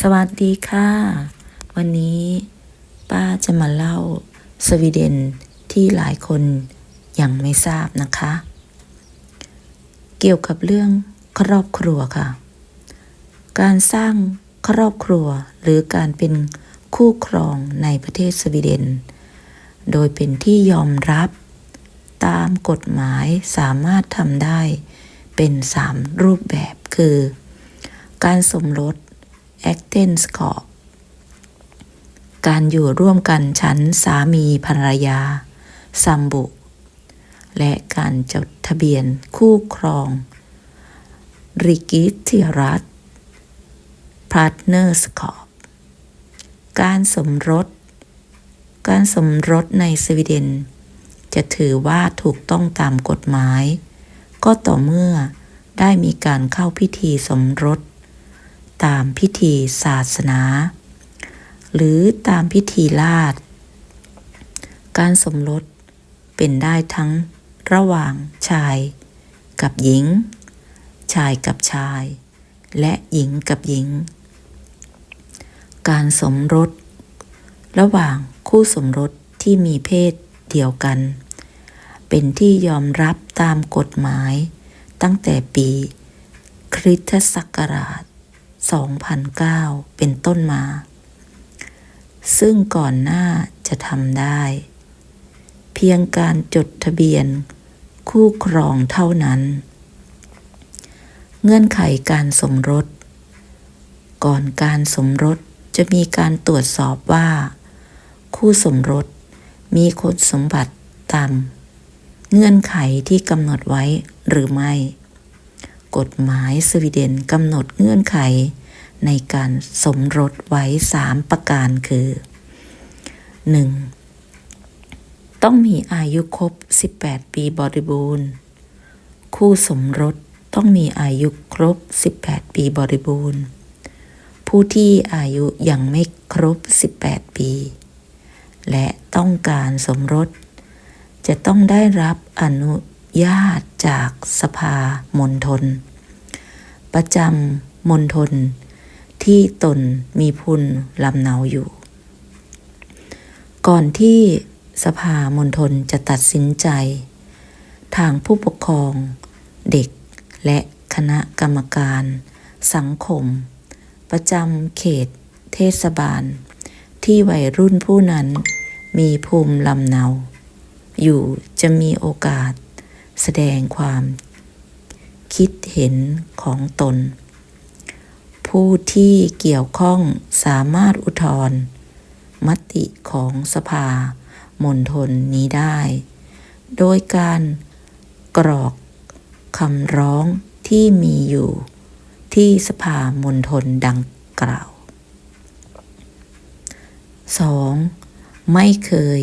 สวัสดีค่ะ วันนี้ป้าจะมาเล่าสวีเดนที่หลายคนยังไม่ทราบนะคะ เกี่ยวกับเรื่องครอบครัวค่ะ การสร้างครอบครัวหรือการเป็นคู่ครองในประเทศสวีเดน โดยเป็นที่ยอมรับตามกฎหมายสามารถทำได้เป็นสามรูปแบบคือ การสมรส a c t e n s k a p การอยู่ร่วมกันชั้นสามีภรรยา ซัมบุ และการจดทะเบียนคู่ครอง ริกิติรัตพาร์ทเนอร์สกอปการสมรส การสมรสในสวีเดน จะถือว่าถูกต้องตามกฎหมาย ก็ต่อเมื่อได้มีการเข้าพิธีสมรส ตามพิธีศาสนา หรือตามพิธีลาดการสมรสเป็นได้ทั้งระหว่างชายกับหญิง ชายกับชาย และหญิงกับหญิง การสมรส ระหว่างคู่สมรสที่มีเพศเดียวกัน เป็นที่ยอมรับตามกฎหมายตั้งแต่ปีคริสตศักราช 2009 เป็นต้นมา ซึ่งก่อนหน้าจะทำได้ เพียงการจดทะเบียน คู่ครองเท่านั้น เงื่อนไขการสมรส ก่อนการสมรสจะมีการตรวจสอบว่า คู่สมรสมีคุณสมบัติตามเงื่อนไขที่กำหนดไว้หรือไม่ กฎหมายสวีเดนกำหนดเงื่อนไข ในการสมรสไว้ 3 ประการคือ 1. ต้องมีอายุครบ 18 ปีบริบูรณ์ คู่สมรสต้องมีอายุครบ 18 ปีบริบูรณ์ ผู้ที่อายุยังไม่ครบ 18 ปี และต้องการสมรส จะต้องได้รับอนุ ญาติจากสภามณฑลประจำมณฑลที่ตนมีพุนลำเนาอยู่ ก่อนที่สภามณฑลจะตัดสินใจ ทางผู้ปกครองเด็กและคณะกรรมการ สังคม ประจำเขต เทศบาล ที่วัยรุ่นผู้นั้นมีภูมิลำเนา อยู่จะมีโอกาส แสดงความคิดเห็นของตน ผู้ที่เกี่ยวข้องสามารถอุทธรณ์มติของสภามณฑลนี้ได้ โดยการกรอกคำร้องที่มีอยู่ที่สภามณฑลดังกล่าว 2. ไม่เคย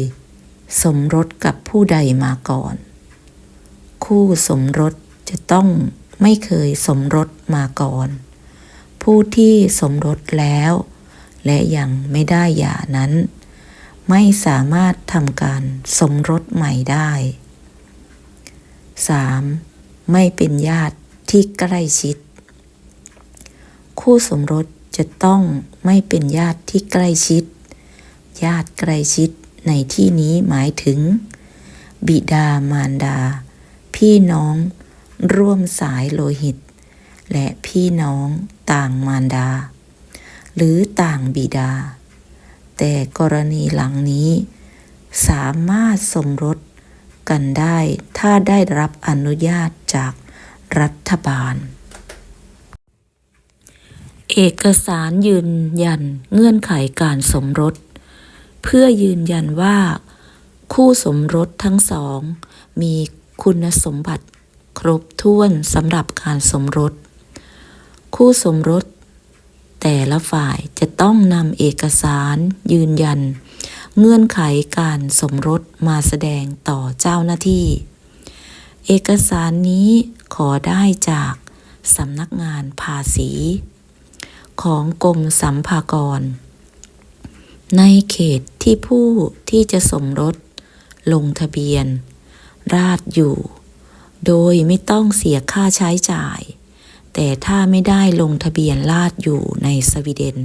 สมรสกับผู้ใดมาก่อน คู่สมรสจะต้องไม่เคยสมรสมาก่อน ผู้ที่สมรสแล้ว และยังไม่ได้หย่านั้น ไม่สามารถทำการสมรสใหม่ได้ 3. ไม่เป็นญาติที่ใกล้ชิด คู่สมรสจะต้องไม่เป็นญาติที่ใกล้ชิด ญาติใกล้ชิดในที่นี้หมายถึง บิดามารดา พี่น้อง ร่วมสายโลหิต และพี่น้องต่างมารดา หรือต่างบิดา แต่กรณีหลังนี้ สามารถสมรสกันได้ถ้าได้รับอนุญาตจากรัฐบาล เอกสารยืนยันเงื่อนไขการสมรส เพื่อยืนยันว่า คู่สมรสทั้งสอง มี คุณสมบัติ ครบถ้วนสำหรับการสมรส คู่สมรส แต่ละฝ่ายจะต้องนำเอกสารยืนยัน เงื่อนไขการสมรสมาแสดงต่อเจ้าหน้าที่ เอกสารนี้ขอได้จากสำนักงานภาษี ของกรมสัมภากร ในเขตที่ผู้ที่จะสมรสลงทะเบียน ราดอยู่ โดยไม่ต้องเสียค่าใช้จ่าย แต่ถ้าไม่ได้ลงทะเบียนราษฎร์อยู่ในสวีเดน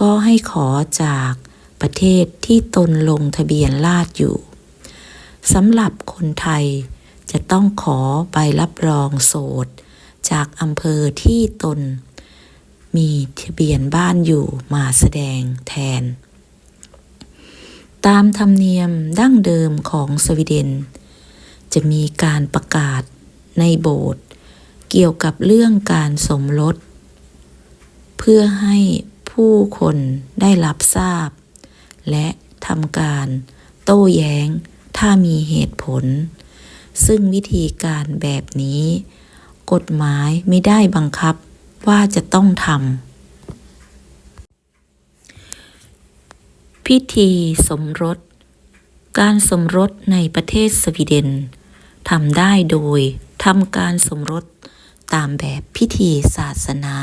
ก็ให้ขอจากประเทศที่ตนลงทะเบียนราษฎร์อยู่สำหรับคนไทยจะต้องขอใบรับรองโสด จากอำเภอที่ตน มีทะเบียนบ้านอยู่มาแสดงแทน ตามธรรมเนียมดั้งเดิมของสวีเดน จะมีการประกาศในโบสถ์เกี่ยวกับเรื่องการสมรส เพื่อให้ผู้คนได้รับทราบ และทำการโต้แย้งถ้ามีเหตุผล ซึ่งวิธีการแบบนี้ กฎหมายไม่ได้บังคับว่าจะต้องทำพิธีสมรส การสมรสในประเทศสวีเดน ทำได้โดยทำการสมรสตามแบบพิธีศาสนา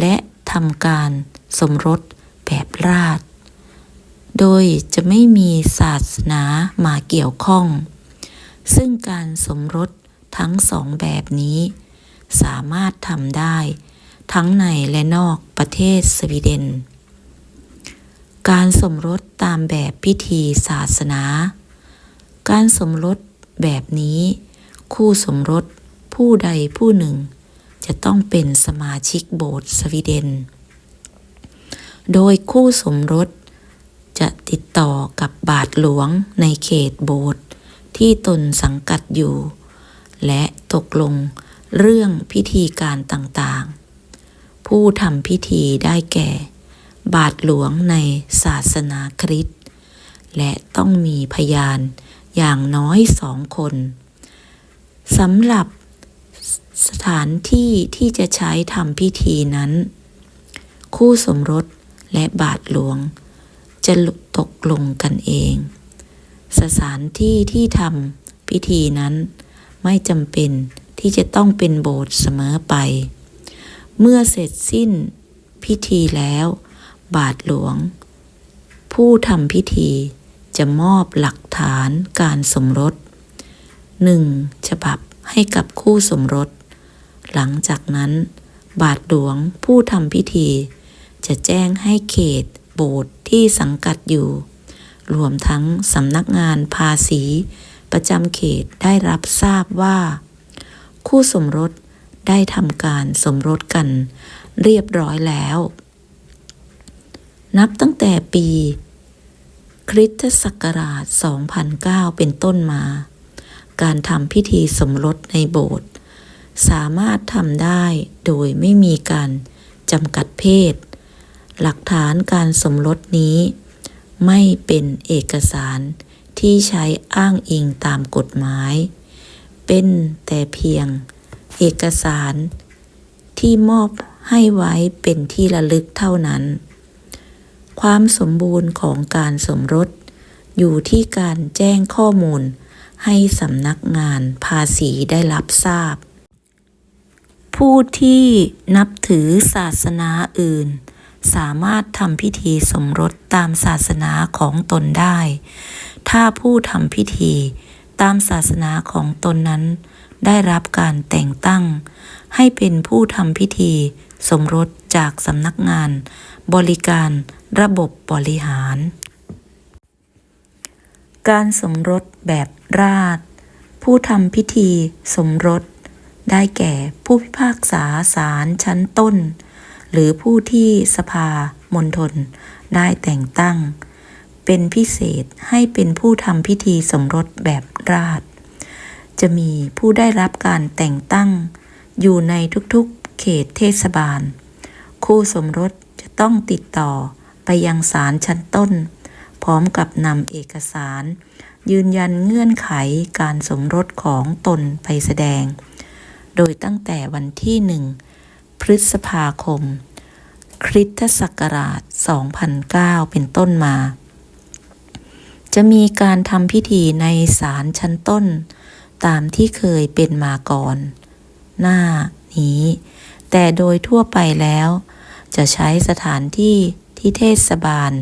และทำการสมรสแบบราช โดยจะไม่มีศาสนามาเกี่ยวข้อง ซึ่งการสมรสทั้งสองแบบนี้ สามารถทำได้ ทั้งในและนอกประเทศสวีเดน การสมรสตามแบบพิธีศาสนา การสมรส แบบนี้ คู่สมรสผู้ใดผู้หนึ่ง จะต้องเป็นสมาชิกโบสถ์สวีเดน โดยคู่สมรสจะติดต่อกับบาทหลวงในเขตโบสถ์ที่ตนสังกัดอยู่ และตกลงเรื่องพิธีการต่างๆ ผู้ทำพิธีได้แก่ บาทหลวงในศาสนาคริสต์และต้องมีพยาน อย่างน้อยสองคนสำหรับสถานที่ที่จะใช้ทำพิธีนั้น คู่สมรสและบาทหลวง จะตกลงกันเอง สถานที่ที่ทำพิธีนั้น ไม่จำเป็นที่จะต้องเป็นโบสถ์เสมอไป เมื่อเสร็จสิ้นพิธีแล้ว บาทหลวง ผู้ทำพิธี จะมอบหลักฐานการสมรสหนึ่งฉบับให้กับคู่สมรส หลังจากนั้น บาทหลวงผู้ทำพิธี จะแจ้งให้เขต โบสถ์ที่สังกัดอยู่ รวมทั้งสำนักงานภาษี ประจำเขตได้รับทราบว่า คู่สมรสได้ทำการสมรสกัน เรียบร้อยแล้ว นับตั้งแต่ปี คริสตศักราช 2009 เป็นต้นมา การทำพิธีสมรสในโบสถ์สามารถทำได้โดยไม่มีการจำกัดเพศ หลักฐานการสมรสนี้ ไม่เป็นเอกสารที่ใช้อ้างอิงตามกฎหมาย เป็นแต่เพียงเอกสารที่มอบให้ไว้เป็นที่ระลึกเท่านั้น ความสมบูรณ์ของการสมรส อยู่ที่การแจ้งข้อมูล ให้สำนักงานภาษีได้รับทราบ ผู้ที่นับถือศาสนาอื่น สามารถทำพิธีสมรสตามศาสนาของตนได้ ถ้าผู้ทำพิธีตามศาสนาของตนนั้น ได้รับการแต่งตั้ง ให้เป็นผู้ทำพิธี สมรสจากสำนักงาน บริการระบบบริหาร การสมรสแบบราช ผู้ทำพิธีสมรส ได้แก่ผู้พิพากษาศาลชั้นต้น หรือผู้ที่สภามณฑลได้แต่งตั้ง เป็นพิเศษให้เป็นผู้ทำพิธีสมรสแบบราช จะมีผู้ได้รับการแต่งตั้ง อยู่ในทุกๆ เขตเทศบาล คู่สมรสจะต้องติดต่อไปยังศาลชั้นต้น พร้อมกับนำเอกสาร ยืนยันเงื่อนไขการสมรสของตนไปแสดง โดยตั้งแต่วันที่หนึ่งพฤษภาคม คริสตศักราช 2009 เป็นต้นมา จะมีการทำพิธีในศาลชั้นต้น ตามที่เคยเป็นมาก่อน หน้านี้ แต่โดยทั่วไปแล้ว จะใช้สถานที่ที่เทศบาล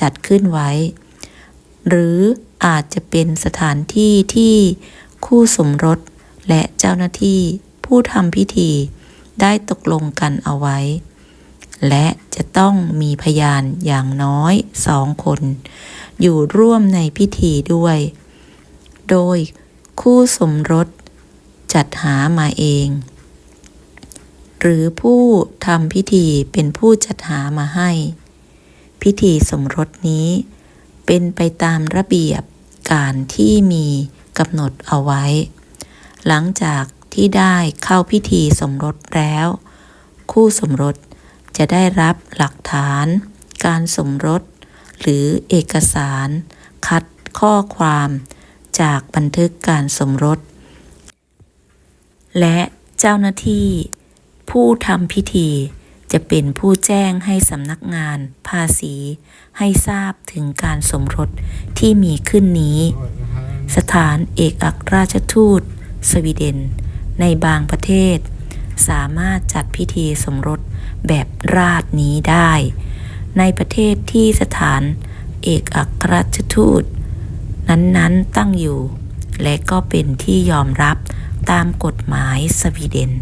จัดขึ้นไว้ หรืออาจจะเป็นสถานที่ที่คู่สมรสและเจ้าหน้าที่ผู้ทำพิธีได้ตกลงกันเอาไว้ และจะต้องมีพยานอย่างน้อยสองคน อยู่ร่วมในพิธีด้วย โดยคู่สมรสจัดหามาเอง หรือผู้ทำพิธีเป็นผู้จัดหามาให้ พิธีสมรสนี้ เป็นไปตามระเบียบการที่มีกำหนดเอาไว้ หลังจากที่ได้เข้าพิธีสมรสแล้ว คู่สมรสจะได้รับหลักฐาน การสมรส หรือเอกสาร คัดข้อความจากบันทึกการสมรส และเจ้าหน้าที่ ผู้ทำพิธีจะเป็นผู้แจ้งให้สำนักงาน ภาษี ให้ทราบถึงการสมรสที่มีขึ้นนี้ สถานเอกอัครราชทูต สวีเดน ในบางประเทศ สามารถจัดพิธีสมรสแบบราชนี้ได้ ในประเทศที่สถานเอกอัครราชทูต นั้นๆตั้งอยู่ และก็เป็นที่ยอมรับตามกฎหมายสวีเดน